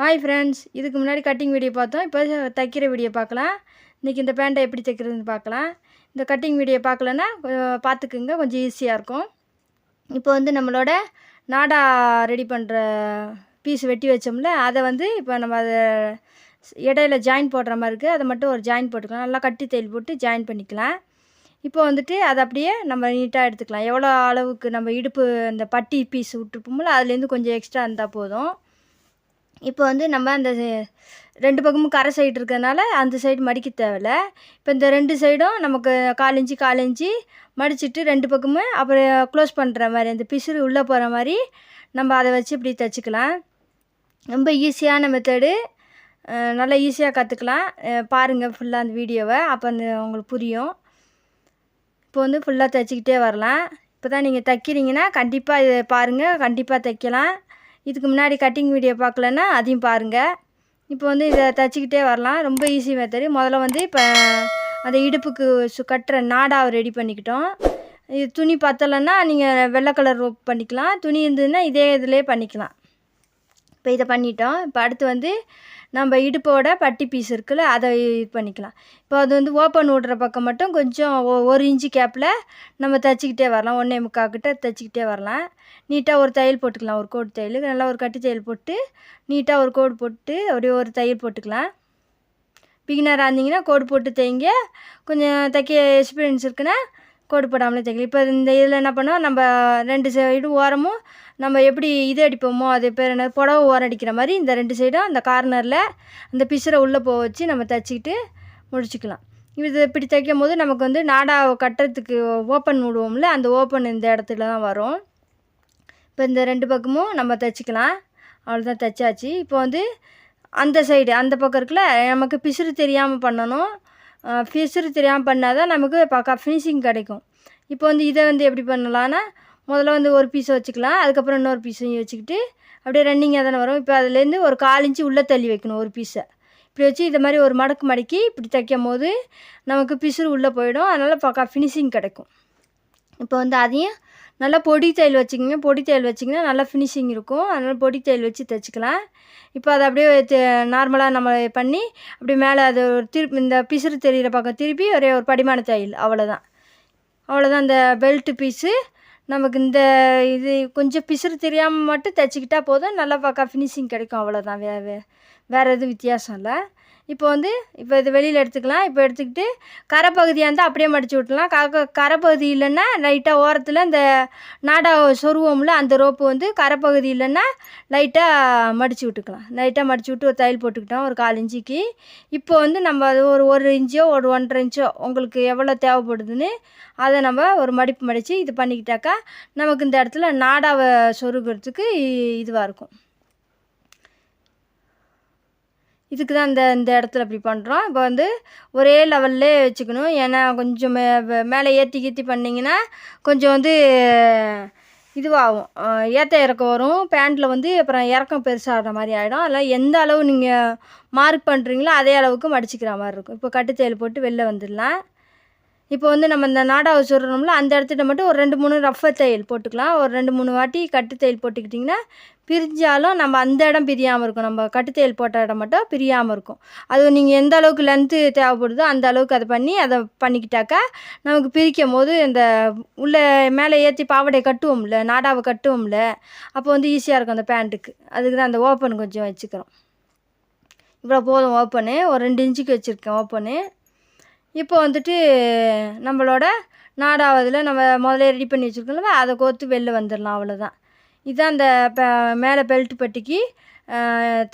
Hi friends இதுக்கு முன்னாடி cutting video பார்த்தோம் இப்போ தைக்கிற வீடியோ பார்க்கலாம். இன்றைக்கி இந்த பேண்ட்டை எப்படி தைக்கிறதுன்னு பார்க்கலாம். இந்த கட்டிங் வீடியோ பார்க்கலன்னா பார்த்துக்குங்க கொஞ்சம் ஈஸியாக இருக்கும். இப்போ வந்து நம்மளோட நாடா ரெடி பண்ணுற பீஸ் வெட்டி வச்சோம்ல அதை வந்து இப்போ நம்ம அதை இடையில ஜாயின் போடுற மாதிரி இருக்குது அதை மட்டும் ஒரு ஜாயின் போட்டுக்கலாம். நல்லா கட்டி தையல் போட்டு ஜாயின் பண்ணிக்கலாம். இப்போ வந்துட்டு அதை அப்படியே நம்ம நீட்டாக எடுத்துக்கலாம். எவ்வளோ அளவுக்கு நம்ம இடுப்பு அந்த பட்டி பீஸ் விட்டுருப்போம்ல அதுலேருந்து கொஞ்சம் எக்ஸ்ட்ரா இருந்தால் போதும். இப்போ வந்து நம்ம அந்த ரெண்டு பக்கமும் கரை சைடு இருக்கிறதுனால அந்த சைடு மடிக்க தேவையில்ல. இப்போ இந்த ரெண்டு சைடும் நமக்கு காலிஞ்சி காலிஞ்சி கால் மடிச்சிட்டு ரெண்டு பக்கமும் அப்புறம் க்ளோஸ் பண்ணுற மாதிரி அந்த பிசுறு உள்ளே போகிற மாதிரி நம்ம அதை வச்சு இப்படி தைச்சிக்கலாம். ரொம்ப ஈஸியான மெத்தடு நல்லா ஈஸியாக கற்றுக்கலாம் பாருங்கள் ஃபுல்லாக அந்த வீடியோவை அப்போ அந்த உங்களுக்கு புரியும். இப்போ வந்து ஃபுல்லாக தைச்சிக்கிட்டே வரலாம். இப்போ தான் நீங்கள் தைக்கிறீங்கன்னா கண்டிப்பாக இதை பாருங்கள் கண்டிப்பாக தைக்கலாம். இதுக்கு முன்னாடி கட்டிங் வீடியோ பார்க்கலன்னா அதையும் பாருங்கள் இப்போ வந்து இதை தைச்சிக்கிட்டே வரலாம். ரொம்ப ஈஸி மெத்தடு முதல்ல வந்து இப்போ அந்த இடுப்புக்கு சு கட்டுற நாடாவை ரெடி பண்ணிக்கிட்டோம். இது துணி பத்தலைன்னா நீங்கள் வெள்ளை கலர் பண்ணிக்கலாம். துணி இருந்ததுன்னா இதே இதிலே பண்ணிக்கலாம். இப்போ இதை பண்ணிட்டோம். இப்போ அடுத்து வந்து நம்ம இடுப்போட பட்டி பீஸ் இருக்குல்ல அதை இது பண்ணிக்கலாம். இப்போ அது வந்து ஓப்பன் விடுற பக்கம் மட்டும் கொஞ்சம் ஒரு இன்ச்சு கேப்பில் நம்ம தைச்சிக்கிட்டே வரலாம். ஒன்றே முக்கால் கிட்ட தைச்சிக்கிட்டே வரலாம். நீட்டாக ஒரு தையல் போட்டுக்கலாம். ஒரு கோடு தையல் நல்லா ஒரு கட்டி தையல் போட்டு நீட்டாக ஒரு கோடு போட்டு அப்படியே ஒரு தையல் போட்டுக்கலாம். பிகினராக இருந்தீங்கன்னா கோடு போட்டு தைங்க. கொஞ்சம் தைக்க எக்ஸ்பீரியன்ஸ் இருக்குன்னா கோடு போடாமலே தைக்கலாம். இப்போ இந்த இதில் என்ன பண்ணோம் நம்ம ரெண்டு சைடு ஓரமும் நம்ம எப்படி இது அடிப்போமோ அது பேர் என்ன புடவை ஓரம் அடிக்கிற மாதிரி இந்த ரெண்டு சைடும் அந்த கார்னரில் அந்த பிசுரை உள்ளே போக வச்சு நம்ம தைச்சிக்கிட்டு முடிச்சுக்கலாம். இது இப்படி தைக்கும் போது நமக்கு வந்து நாடா கட்டுறதுக்கு ஓப்பன் விடுவோம்ல அந்த ஓப்பன் இந்த இடத்துல தான் வரும். இப்போ இந்த ரெண்டு பக்கமும் நம்ம தைச்சிக்கலாம். அவ்வளோதான் தைச்சாச்சு. இப்போ வந்து அந்த சைடு அந்த பக்கம் இருக்குல்ல நமக்கு பிசுறு தெரியாமல் பண்ணணும். பிசுறு தெரியாமல் பண்ணால் தான் நமக்கு பக்கா ஃபினிஷிங் கிடைக்கும். இப்போ வந்து இதை வந்து எப்படி பண்ணலான்னா முதல்ல வந்து ஒரு பீஸை வச்சுக்கலாம். அதுக்கப்புறம் இன்னொரு பீஸையும் வச்சுக்கிட்டு அப்படியே ரன்னிங்காக தானே வரும். இப்போ அதுலேருந்து ஒரு கால் இன்ச்சு உள்ளே தள்ளி வைக்கணும் ஒரு பீஸை இப்படி வச்சு இதை மாதிரி ஒரு மடக்கு மடக்கி இப்படி தைக்கும் போது நமக்கு பிசுறு உள்ளே போயிடும். அதனால் பக்கா ஃபினிஷிங் கிடைக்கும். இப்போ வந்து அதையும் நல்லா பொடி தையல் வச்சுக்கோங்க. பொடி தையல் வச்சிங்கன்னா நல்லா ஃபினிஷிங் இருக்கும். அதனால் பொடி தையல் வச்சு தைச்சிக்கலாம். இப்போ அதை அப்படியே நார்மலாக நம்ம பண்ணி அப்படி மேலே அது ஒரு திருப்பி இந்த பிசுறு தெரிகிற பக்கம் திருப்பி ஒரே ஒரு படிமான தையல். அவ்வளோதான் அவ்வளோதான் இந்த பெல்ட்டு பீஸு நமக்கு இந்த இது கொஞ்சம் பிசுறு தெரியாமல் மட்டும் தைச்சிக்கிட்டா போதும். நல்லா பக்கா ஃபினிஷிங் கிடைக்கும். அவ்வளோதான் வே வேறு எதுவும் வித்தியாசம் இல்லை. இப்போ வந்து இப்போ இது வெளியில் எடுத்துக்கலாம். இப்போ எடுத்துக்கிட்டு கரை பகுதியாக இருந்தால் அப்படியே மடித்து விட்டலாம். க கரை பகுதி இல்லைன்னா லைட்டாக ஓரத்தில் இந்த நாடா சொருவோம்ல அந்த ரோப்பு வந்து கரை பகுதி இல்லைன்னா லைட்டாக மடித்து விட்டுக்கலாம். லைட்டாக மடித்து விட்டு ஒரு தையல் போட்டுக்கிட்டோம் ஒரு கால் இன்ச்சுக்கு. இப்போ வந்து நம்ம அது ஒரு ஒரு இன்ச்சோ ஒரு ஒன்றரை இன்ச்சோ உங்களுக்கு எவ்வளோ தேவைப்படுதுன்னு அதை நம்ம ஒரு மடிப்பு மடித்து இது பண்ணிக்கிட்டாக்கா நமக்கு இந்த இடத்துல நாடாவை சொருகிறதுக்கு இதுவாக இருக்கும். இதுக்கு தான் இந்த இந்த இடத்துல இப்படி பண்ணுறோம் இப்போ வந்து ஒரே லெவல்லே வச்சுக்கணும். ஏன்னா கொஞ்சம் மே மேலே ஏற்றி கீற்றி பண்ணிங்கன்னா கொஞ்சம் வந்து இதுவாகும். ஏற்ற இறக்கம் வரும். பேண்ட்டில் வந்து அப்புறம் இறக்கம் பெருசாகிற மாதிரி ஆகிடும் அதெல்லாம் எந்த அளவு நீங்கள் மார்க் பண்ணுறீங்களோ அதே அளவுக்கு மடிச்சிக்கிற மாதிரி இருக்கும். இப்போ கட்டுத்தையல் போட்டு வெளில வந்துடலாம். இப்போ வந்து நம்ம இந்த நாடாவை சொல்கிறோம்ல அந்த இடத்துல மட்டும் ஒரு ரெண்டு மூணு ரஃப தையல் போட்டுக்கலாம். ஒரு ரெண்டு மூணு வாட்டி கட்டு தையல் போட்டுக்கிட்டிங்கன்னா பிரிஞ்சாலும் நம்ம அந்த இடம் பிரியாமல் இருக்கும். நம்ம கட்டு தையல் போட்ட இடம் மட்டும் பிரியாமல் இருக்கும். அது நீங்கள் எந்த அளவுக்கு லென்த்து தேவைப்படுதோ அந்த அளவுக்கு அதை பண்ணி அதை பண்ணிக்கிட்டாக்கா நமக்கு பிரிக்கும் போது இந்த உள்ளே மேலே ஏற்றி பாவாடை கட்டுவோம்ல நாடாவை கட்டுவோம்ல அப்போ வந்து ஈஸியாக இருக்கும் அந்த பேண்ட்டுக்கு அதுக்கு தான் அந்த ஓப்பன் கொஞ்சம் வச்சுக்கிறோம். இவ்வளோ போதும் ஓப்பனு ஒரு ரெண்டு இன்ச்சுக்கு வச்சுருக்கேன் ஓப்பனு இப்போ வந்துட்டு நம்மளோட நாடாவதில் நம்ம முதல்ல ரெடி பண்ணி வச்சுருக்கோம்ல அதை கோர்த்து வெளில வந்துடலாம் அவ்வளோதான் இதுதான் அந்த ப மேலே பெல்ட்டு பட்டிக்கு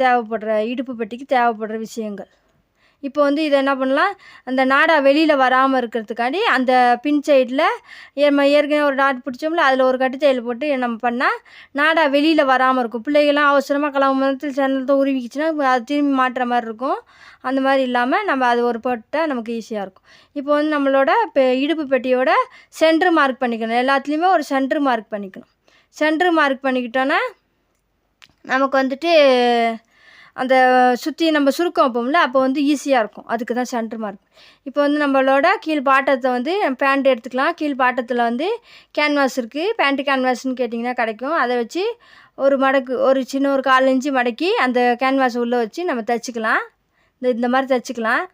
தேவைப்படுற இடுப்பு பட்டிக்கு தேவைப்படுற விஷயங்கள். இப்போ வந்து இதை என்ன பண்ணலாம்? அந்த நாடா வெளியில் வராமல் இருக்கிறதுக்காண்டி அந்த பின் சைடில் நம்ம ஏற்கனவே ஒரு டாட் பிடிச்சோம்ல அதில் ஒரு கட்டு தையல் போட்டு நம்ம பண்ணால் நாடா வெளியில் வராமல் இருக்கும். பிள்ளைகள்லாம் அவசரமாக கிளம்பும் நேரத்தில் சேனத்தை உருவிக்கிச்சுன்னா அது திரும்பி மாட்டுற மாதிரி இருக்கும். அந்த மாதிரி இல்லாமல் நம்ம அது ஒரு போட்டால் நமக்கு ஈஸியாக இருக்கும். இப்போ வந்து நம்மளோட இப்போ இடுப்பு பெட்டியோட சென்ட்ரு மார்க் பண்ணிக்கணும். எல்லாத்துலேயுமே ஒரு சென்ட்ரு மார்க் பண்ணிக்கணும். சென்ட்ரு மார்க் பண்ணிக்கிட்டோன்னா நமக்கு வந்துட்டு அந்த சுற்றி நம்ம சுருக்கம் வைப்போம்ல அப்போ வந்து ஈஸியாக இருக்கும். அதுக்கு தான் சென்டர் மார்க் இப்போ வந்து நம்மளோட கீழ் பாட்டத்தை வந்து பேண்ட் எடுத்துக்கலாம். கீழ் பாட்டத்தில் வந்து கேன்வாஸ் இருக்குது பேண்ட்டு கேன்வாஸ்ன்னு கேட்டிங்கன்னா கிடைக்கும். அதை வச்சு ஒரு மடக்கு ஒரு சின்ன ஒரு கால் இன்ச்சு மடக்கி அந்த கேன்வாஸ் உள்ளே வச்சு நம்ம தைச்சிக்கலாம். இந்த இந்த மாதிரி தைச்சிக்கலாம்.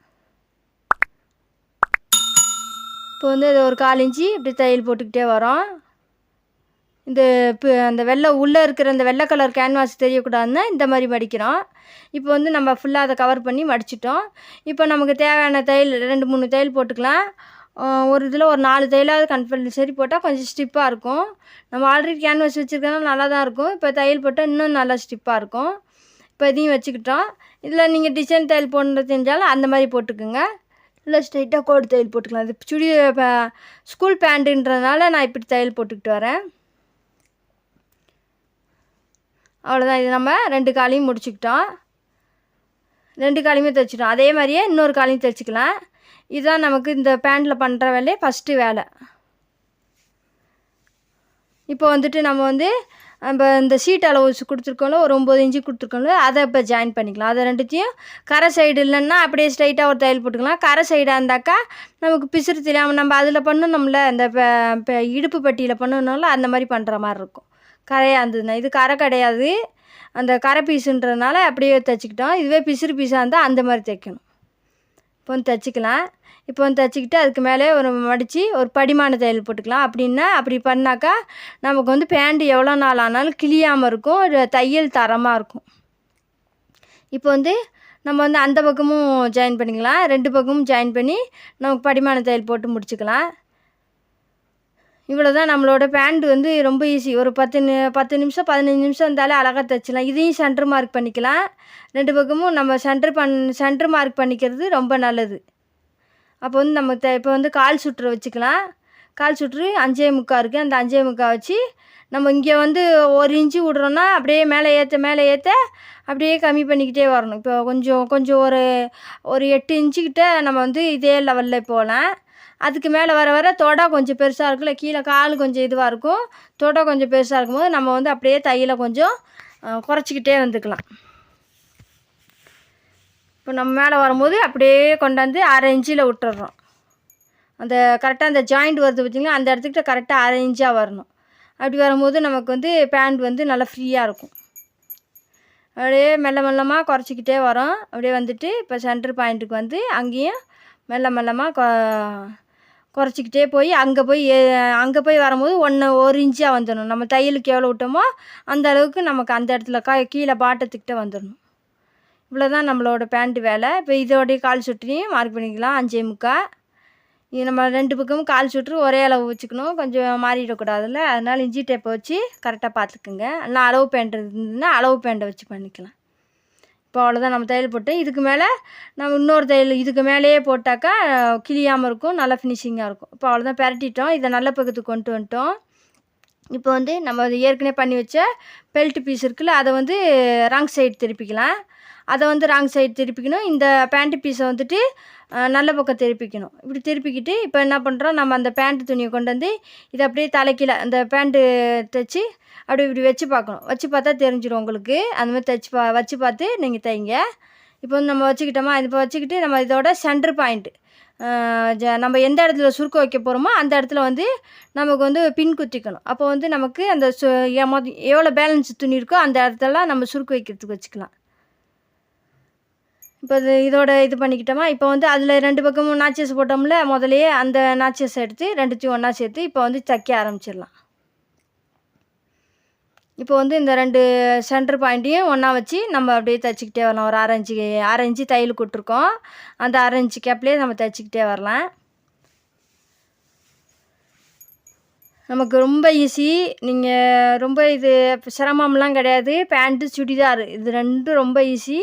இப்போ வந்து அது ஒரு கால் இன்ச்சு இப்படி தையல் போட்டுக்கிட்டே வரோம். இந்த இப்போ அந்த வெள்ளை உள்ளே இருக்கிற அந்த வெள்ளை கலர் கேன்வாஸ் தெரியக்கூடாதுன்னா இந்த மாதிரி மடிக்கிறோம். இப்போ வந்து நம்ம ஃபுல்லாக அதை கவர் பண்ணி மடிச்சிட்டோம். இப்போ நமக்கு தேவையான தையல் ரெண்டு மூணு தையல் போட்டுக்கலாம். ஒரு இதில் ஒரு நாலு தையலாவது கம்பல்சரி போட்டால் கொஞ்சம் ஸ்டிப்பாக இருக்கும். நம்ம ஆல்ரெடி கேன்வாஸ் வச்சுருக்கனால நல்லா தான் இருக்கும். இப்போ தையல் போட்டால் இன்னும் நல்லா ஸ்டிப்பாக இருக்கும். இப்போ இதையும் வச்சுக்கிட்டோம். இதில் நீங்கள் டிசைன் தையல் போடுறது தெரிஞ்சாலும் அந்த மாதிரி போட்டுக்குங்க. இல்லை ஸ்ட்ரைட்டாக கோடு தையல் போட்டுக்கலாம். இது சுடி ஸ்கூல் பேண்ட்டுன்றதுனால நான் இப்படி தையல் போட்டுக்கிட்டு வரேன். அவ்வளோதான் இது நம்ம ரெண்டு காலையும் முடிச்சுக்கிட்டோம். ரெண்டு காலையுமே தைச்சிட்டோம் அதே மாதிரியே இன்னொரு காலையும் தைச்சிக்கலாம் இதுதான் நமக்கு இந்த பேண்ட்டில் பண்ணுற வேலையே ஃபஸ்ட்டு வேலை. இப்போ வந்துட்டு நம்ம வந்து நம்ம இந்த சீட் அளவு கொடுத்துருக்கோம்ல ஒரு ஒம்பது இன்ச்சு கொடுத்துருக்கோம்ல அதை இப்போ ஜாயின் பண்ணிக்கலாம். அதை ரெண்டுத்தையும் கரை சைடு இல்லைன்னா அப்படியே ஸ்ட்ரைட்டாக ஒரு தையல் போட்டுக்கலாம். கரை சைடாக இருந்தாக்கா நமக்கு பிசுறு தெரியாமல் நம்ம அதில் பண்ணணும்ல இந்த ப- இடுப்பு பட்டியில் பண்ணணும்ல அந்த மாதிரி பண்ணுற மாதிரி இருக்கும். கரையாக இருந்ததுன்னா இது கரை கிடையாது. அந்த கரை பீஸுன்றதுனால அப்படியே தைச்சிக்கிட்டோம். இதுவே பிசுறு பீஸாக இருந்தால் அந்த மாதிரி தைக்கணும். இப்போ வந்து தைச்சிக்கலாம். இப்போ வந்து தைச்சிக்கிட்டு அதுக்கு மேலே ஒரு மடித்து ஒரு படிமான தையல் போட்டுக்கலாம். அப்படின்னா அப்படி பண்ணாக்கா நமக்கு வந்து பேண்ட்டு எவ்வளோ நாள் ஆனாலும் கிழியாமல் இருக்கும். தையல் தரமாக இருக்கும். இப்போ வந்து நம்ம வந்து அந்த பக்கமும் ஜாயின் பண்ணிக்கலாம். ரெண்டு பக்கமும் ஜாயின் பண்ணி நமக்கு படிமான தையல் போட்டு முடிச்சுக்கலாம். இவ்வளோ தான் நம்மளோட பேண்ட் வந்து ரொம்ப ஈஸி ஒரு பத்து நி பத்து நிமிஷம் பதினஞ்சு நிமிஷம் இருந்தாலே அழகாக தைச்சிடலாம். இதையும் சென்ட்ரு மார்க் பண்ணிக்கலாம். ரெண்டு பக்கமும் நம்ம சென்ட்ரு பண் சென்ட்ரு மார்க் பண்ணிக்கிறது ரொம்ப நல்லது. அப்போ வந்து நம்ம த இப்போ வந்து கால் சுற்று வச்சுக்கலாம். கால் சுற்று அஞ்சே முக்கா இருக்குது அந்த அஞ்சே முக்கா வச்சு நம்ம இங்கே வந்து ஒரு இன்ச்சு விட்றோன்னா அப்படியே மேலே ஏற்ற மேலே ஏற்ற அப்படியே கம்மி பண்ணிக்கிட்டே வரணும். இப்போ கொஞ்சம் கொஞ்சம் ஒரு ஒரு எட்டு இன்ச்சுக்கிட்ட நம்ம வந்து இதே லெவலில் போகலாம். அதுக்கு மேலே வர வர தொடை கொஞ்சம் பெருசாக இருக்கும்ல கீழே கால் கொஞ்சம் இதுவாக இருக்கும். தொடை கொஞ்சம் பெருசாக இருக்கும்போது நம்ம வந்து அப்படியே தையலை கொஞ்சம் குறைச்சிக்கிட்டே வந்துக்கலாம். இப்போ நம்ம மேலே வரும்போது அப்படியே கொண்டாந்து அரை இன்ச்சில் விட்டுறோம். அந்த கரெக்டாக அந்த ஜாயிண்ட் வருது பார்த்திங்களா அந்த இடத்துக்கிட்ட கரெக்டாக அரை இன்ச்சாக வரணும். அப்படி வரும்போது நமக்கு வந்து பேண்ட் வந்து நல்லா ஃப்ரீயாக இருக்கும். அப்படியே மெல்ல மெல்லமாக குறைச்சிக்கிட்டே வரோம். அப்படியே வந்துட்டு இப்போ சென்டர் பாயிண்ட்டுக்கு வந்து அங்கேயும் மெல்ல மெல்லமாக குறைச்சிக்கிட்டே போய் அங்கே போய் அங்கே போய் வரும்போது ஒன்று ஒரு இன்ச்சாக வந்துடணும். நம்ம தையலுக்கு எவ்வளோ விட்டோமோ அந்த அளவுக்கு நமக்கு அந்த இடத்துல க கீழே பாட்டத்துக்கிட்ட வந்துடணும். இவ்வளோ தான் நம்மளோட பேண்ட் வேலை. இப்போ இதோடைய கால் சுற்றியும் மார்க் பண்ணிக்கலாம். அஞ்சே முக்கா இது நம்ம ரெண்டு பக்கமும் கால் சுற்று ஒரே அளவு வச்சுக்கணும். கொஞ்சம் மாறிடக்கூடாதுல்ல. அதனால் இஞ்சி டேப்பை வச்சு கரெக்டாக பார்த்துக்குங்க. இல்லை அளவு பேண்ட் இருந்ததுன்னா அளவு பேண்ட்டை வச்சு பண்ணிக்கலாம். இப்போ அவ்வளோதான் நம்ம தையல் போட்டு இதுக்கு மேலே நம்ம இன்னொரு தையல் இதுக்கு மேலேயே போட்டாக்கா கிளியாமல் இருக்கும் நல்லா ஃபினிஷிங்காக இருக்கும். இப்போ அவ்வளோதான் பரட்டிட்டோம். இதை நல்ல பக்கத்துக்கு கொண்டு வந்துட்டோம். இப்போ வந்து நம்ம ஏற்கனவே பண்ணி வச்ச பெல்ட் பீஸ் இருக்குல்ல அதை வந்து ராங் சைடு திருப்பிக்கலாம். அதை வந்து ராங் சைடு திருப்பிக்கணும். இந்த பேண்ட்டு பீஸை வந்துட்டு நல்ல பக்கம் திருப்பிக்கணும். இப்படி திருப்பிக்கிட்டு இப்போ என்ன பண்ணுறோம் நம்ம அந்த பேண்ட்டு துணியை கொண்டு வந்து இதை அப்படியே தலைக்கீழ அந்த பேண்ட்டு தைச்சி அப்படி இப்படி வச்சு பார்க்கணும். வச்சு பார்த்தா தெரிஞ்சிடும் உங்களுக்கு. அந்த மாதிரி தைச்சி பா வச்சு பார்த்து நீங்கள் தைங்க. இப்போ வந்து நம்ம வச்சுக்கிட்டோமா? இப்போ வச்சுக்கிட்டு நம்ம இதோட சென்டர் பாயிண்ட்டு நம்ம எந்த இடத்துல சுருக்க வைக்க போகிறோமோ அந்த இடத்துல வந்து நமக்கு வந்து பின் குத்திக்கணும். அப்போ வந்து நமக்கு அந்த சு எ- எவ்வளோ பேலன்ஸ் துணி இருக்கோ அந்த இடத்துல நம்ம சுருக்க வைக்கிறதுக்கு வச்சுக்கலாம். இப்போ இது இதோட இது பண்ணிக்கிட்டோமா? இப்போ வந்து அதில் ரெண்டு பக்கமும் நாச்சஸ் போட்டோம்ல முதலையே அந்த நாச்சஸ் எடுத்து ரெண்டுத்தையும் ஒன்றா சேர்த்து இப்போ வந்து தைக்க ஆரம்பிச்சிடலாம். இப்போ வந்து இந்த ரெண்டு சென்டர் பாயிண்ட்டையும் ஒன்றா வச்சு நம்ம அப்படியே தைச்சிக்கிட்டே வரலாம். ஒரு ஆரஞ்சு ஆரஞ்சு தையல் கொடுத்துருக்கோம். அந்த ஆரஞ்சு கேப்லேயே நம்ம தைச்சிக்கிட்டே வரலாம். நமக்கு ரொம்ப ஈஸி நீங்கள் ரொம்ப இது சிரமம்லாம் கிடையாது. பேண்ட்டு சுடிதார் இது ரெண்டும் ரொம்ப ஈஸி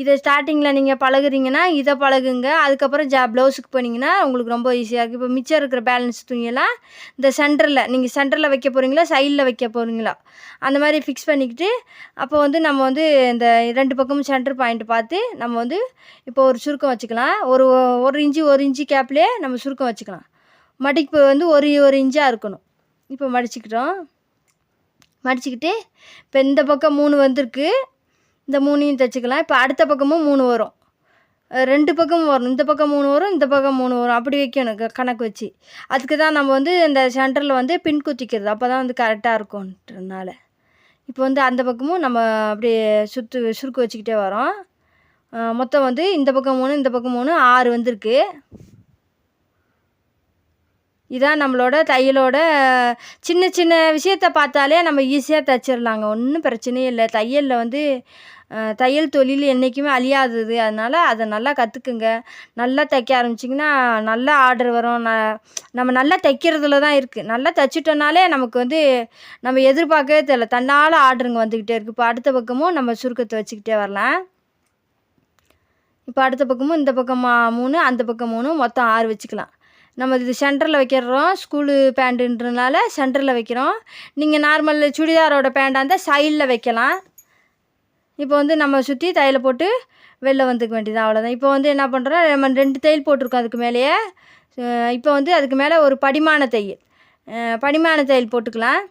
இதை ஸ்டார்டிங்கில் நீங்கள் பழகுறீங்கன்னா இதை பழகுங்க. அதுக்கப்புறம் ஜா ப்ளவுஸுக்கு போனீங்கன்னா உங்களுக்கு ரொம்ப ஈஸியாக இருக்குது இப்போ மிச்சம் இருக்கிற பேலன்ஸ் துணியெல்லாம் இந்த சென்டரில் நீங்கள் சென்டரில் வைக்க போகிறீங்களா சைடில் வைக்க போகிறீங்களா அந்த மாதிரி ஃபிக்ஸ் பண்ணிக்கிட்டு அப்போ வந்து நம்ம வந்து இந்த ரெண்டு பக்கமும் சென்டர் பாயிண்ட் பார்த்து நம்ம வந்து இப்போ ஒரு சுருக்கம் வச்சுக்கலாம். ஒரு ஒரு இன்ச்சு ஒரு இன்ச்சு கேப்லேயே நம்ம சுருக்கம் வச்சுக்கலாம். மடிப்பு வந்து ஒரு ஒரு இன்ச்சாக இருக்கணும். இப்போ மடிச்சுக்கிட்டோம். மடிச்சுக்கிட்டு இப்போ இந்த பக்கம் மூணு வந்திருக்கு. இந்த மூணையும் தைச்சிக்கலாம். இப்போ அடுத்த பக்கமும் மூணு வரும். ரெண்டு பக்கமும் வரும் இந்த பக்கம் மூணு வரும் இந்த பக்கம் மூணு வரும். அப்படி வைக்கணும் கணக்கு வச்சு. அதுக்கு தான் நம்ம வந்து இந்த சென்டரில் வந்து பின் குத்திக்கிறது. அப்போ தான் வந்து கரெக்டாக இருக்கும்ன்றதுனால. இப்போ வந்து அந்த பக்கமும் நம்ம அப்படியே சுற்று சுருக்கு வச்சுக்கிட்டே வரோம். மொத்தம் வந்து இந்த பக்கம் மூணு இந்த பக்கம் மூணு ஆறு வந்திருக்கு. இதான் நம்மளோட தையலோட சின்ன சின்ன விஷயத்த பார்த்தாலே நம்ம ஈஸியாக தைச்சிடலாங்க. ஒன்றும் பிரச்சனையே இல்லை. தையலில் வந்து தையல் தொழில் என்றைக்குமே அழியாதது. அதனால் அதை நல்லா கற்றுக்குங்க நல்லா தைக்க ஆரம்பிச்சிங்கன்னா நல்லா ஆர்டர் வரும். ந நம்ம நல்லா தைக்கிறதுல தான் இருக்குது நல்லா தைச்சிட்டோனாலே நமக்கு வந்து நம்ம எதிர்பார்க்கவே தெரியல. தன்னால் ஆர்டருங்க வந்துக்கிட்டே இருக்குது இப்போ அடுத்த பக்கமும் நம்ம சுருக்கத்தை வச்சுக்கிட்டே வரலாம். இப்போ அடுத்த பக்கமும் இந்த பக்கம் மூணு அந்த பக்கம் மூணு மொத்தம் ஆறு வச்சுக்கலாம். நம்ம இது சென்டரில் வைக்கிறோம் ஸ்கூலு பேண்ட்டுன்றனால சென்டரில் வைக்கிறோம். நீங்கள் நார்மல் சுடிதாரோட பேண்டாக இருந்தால் சைடில் வைக்கலாம். இப்போ வந்து நம்ம சுற்றி தையலை போட்டு வெளில வந்துக்க வேண்டியது அவ்வளோதான் இப்போ வந்து என்ன பண்ணுறோம் நம்ம ரெண்டு தையல் போட்டிருக்கோம் அதுக்கு மேலேயே. இப்போ வந்து அதுக்கு மேலே ஒரு படிமான தையல். படிமான தையல் போட்டுக்கலாம்.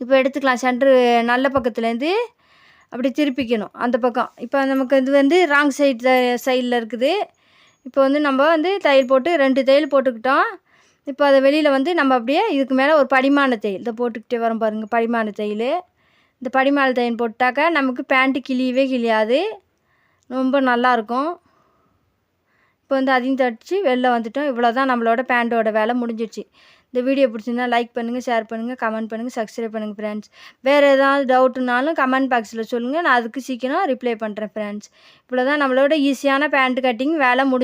இப்போ எடுத்துக்கலாம் சென்ட்ரு நல்ல பக்கத்துலேருந்து அப்படி திருப்பிக்கணும் அந்த பக்கம். இப்போ நமக்கு இது வந்து ராங் சைடு சைடில் இருக்குது. இப்போ வந்து நம்ம வந்து தையல் போட்டு ரெண்டு தையல் போட்டுக்கிட்டோம். இப்போ அதை வெளியில் வந்து நம்ம அப்படியே இதுக்கு மேலே ஒரு படிமான தையல் இதை போட்டுக்கிட்டே வரோம் பாருங்கள் படிமான தையல். இந்த படிமான தையல் போட்டாக்கா நமக்கு பேண்ட்டு கிழியவே கிழியாது ரொம்ப நல்லாயிருக்கும் இப்போ வந்து அதையும் தடித்து வெளில வந்துட்டோம். இவ்வளோ தான் நம்மளோட பேண்ட்டோட வேலை முடிஞ்சிடுச்சு. இந்த வீடியோ பிடிச்சிருந்தா லைக் பண்ணுங்கள் ஷேர் பண்ணுங்கள் கமெண்ட் பண்ணுங்கள் சப்ஸ்கிரைப் பண்ணுங்கள் ஃப்ரெண்ட்ஸ் வேறு ஏதாவது டவுட்டுனாலும் கமெண்ட் பாக்ஸில் சொல்லுங்கள் நான் அதுக்கு சீக்கிரம் ரிப்ளை பண்ணுறேன் ஃப்ரெண்ட்ஸ் இவ்வளோ தான் நம்மளோட ஈஸியான பேண்ட் கட்டிங் வேலை முடிஞ்சு